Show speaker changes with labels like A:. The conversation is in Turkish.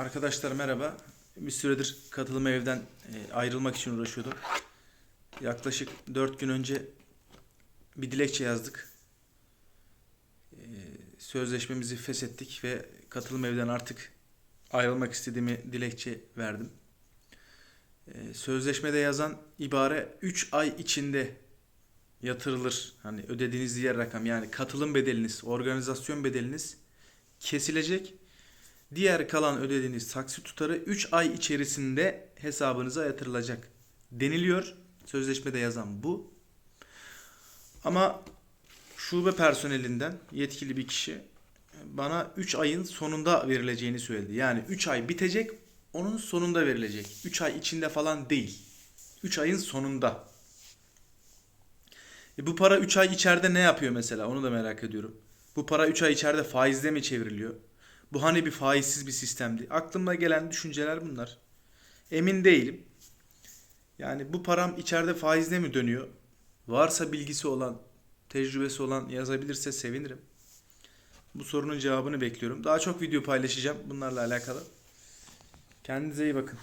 A: Arkadaşlar merhaba. Bir süredir katılım evden e, ayrılmak için uğraşıyordum. Yaklaşık 4 gün önce bir dilekçe yazdık. E, Sözleşmemizi feshettik ve katılım evden artık ayrılmak istediğimi dilekçe verdim. E, Sözleşmede yazan ibare 3 ay içinde yatırılır. Hani ödediğiniz diğer rakam yani katılım bedeliniz, organizasyon bedeliniz kesilecek. Diğer kalan ödediğiniz taksit tutarı 3 ay içerisinde hesabınıza yatırılacak deniliyor. Sözleşmede yazan bu. Ama şube personelinden yetkili bir kişi bana 3 ayın sonunda verileceğini söyledi. Yani 3 ay bitecek, onun sonunda verilecek. 3 ay içinde falan değil. 3 ayın sonunda. E bu para 3 ay içeride ne yapıyor mesela? Onu da merak ediyorum. Bu para 3 ay içeride faizle mi çevriliyor? Bu hani bir faizsiz bir sistemdi. Aklıma gelen düşünceler bunlar. Emin değilim. Yani bu param içeride faizle mi dönüyor? Varsa bilgisi olan, tecrübesi olan yazabilirse sevinirim. Bu sorunun cevabını bekliyorum. Daha çok video paylaşacağım bunlarla alakalı. Kendinize iyi bakın.